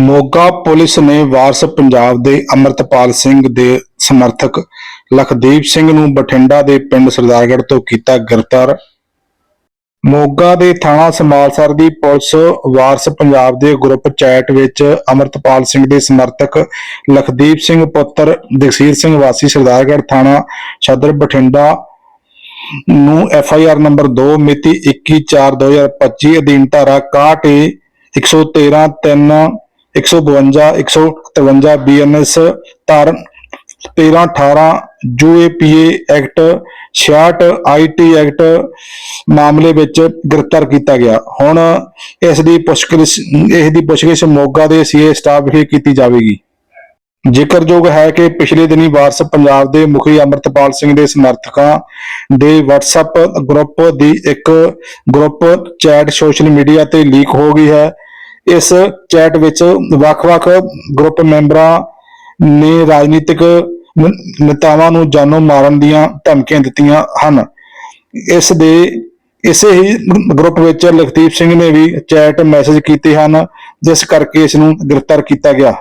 Moga police ਨੇ ਵਾਰਸ ਪੰਜਾਬ ਦੇ ਅਮਰਤਪਾਲ ਸਿੰਘ ਦੇ ਸਮਰਥਕ ਲਖਦੀਪ ਸਿੰਘ ਨੂੰ ਬਠਿੰਡਾ ਦੇ ਪਿੰਡ ਸਰਦਾਰਗੜ੍ਹ ਤੋਂ ਕੀਤਾ ਗ੍ਰਿਫਤਾਰ। ਮੋਗਾ ਦੇ ਥਾਣਾ ਸਮਾਲਸਰ ਦੀ ਪੁਲਿਸ ਵਾਰਸ ਪੰਜਾਬ ਦੇ ਗਰੁੱਪ ਚੈਟ ਵਿੱਚ ਅਮਰਤਪਾਲ ਸਿੰਘ ਦੇ ਸਮਰਥਕ ਲਖਦੀਪ ਸਿੰਘ ਪੁੱਤਰ ਜਗਸੀਰ ਸਿੰਘ ਵਾਸੀ ਸਰਦਾਰਗੜ੍ਹ ਥਾਣਾ ਸਦਰ ਬਠਿੰਡਾ ਨੂੰ ਐਫ ਆਈ ਆਰ ਨੰਬਰ 2 ਮਿਤੀ 21/4/2025 ਅਧੀਨ ਧਾਰਾ 61 113 3 152 153 ਬੀਐਨਐਸ ਧਾਰਨ 13 18 ਯੂਏਪੀਏ ਐਕਟ 66 ਆਈਟੀ ਐਕਟ ਮਾਮਲੇ ਵਿੱਚ ਗ੍ਰਿਫਤਾਰ ਕੀਤਾ ਗਿਆ। ਹੁਣ ਇਸ ਦੀ ਪੁੱਛਗਿੱਛ, ਇਸ ਦੀ ਪੁੱਛਗਿੱਛ ਮੋਗਾ ਦੇ ਸੀਏ ਸਟਾਫ ਵਿਖੇ ਕੀਤੀ ਜਾਵੇਗੀ। ਜ਼ਿਕਰਯੋਗ ਹੈ ਕਿ ਪਿਛਲੇ ਦਿਨੀ ਵਾਰਸ ਪੰਜਾਬ ਦੇ ਮੁਖੀ ਅਮਰਤਪਾਲ ਸਿੰਘ ਦੇ ਸਮਰਥਕਾਂ ਦੇ WhatsApp ਗਰੁੱਪ ਦੀ ਇੱਕ ਗਰੁੱਪ ਚੈਟ ਸੋਸ਼ਲ ਮੀਡੀਆ ਤੇ ਲੀਕ ਹੋ ਗਈ ਹੈ। ਇਸ ਚੈਟ ਵਿੱਚ ਵੱਖ-ਵੱਖ ਗਰੁੱਪ ਮੈਂਬਰਾਂ ਨੇ ਰਾਜਨੀਤਿਕ ਨੇਤਾਵਾਂ ਨੂੰ ਜਾਨੋਂ ਮਾਰਨ ਦੀਆਂ ਧਮਕੀਆਂ ਦਿੱਤੀਆਂ ਹਨ। ਇਸ ਦੇ, ਇਸੇ ਹੀ ਗਰੁੱਪ ਵਿੱਚ ਲਖਦੀਪ ਸਿੰਘ ਨੇ ਵੀ ਚੈਟ ਮੈਸੇਜ ਕੀਤੇ ਹਨ, ਜਿਸ ਕਰਕੇ ਇਸ ਨੂੰ ਗ੍ਰਿਫਤਾਰ ਕੀਤਾ ਗਿਆ।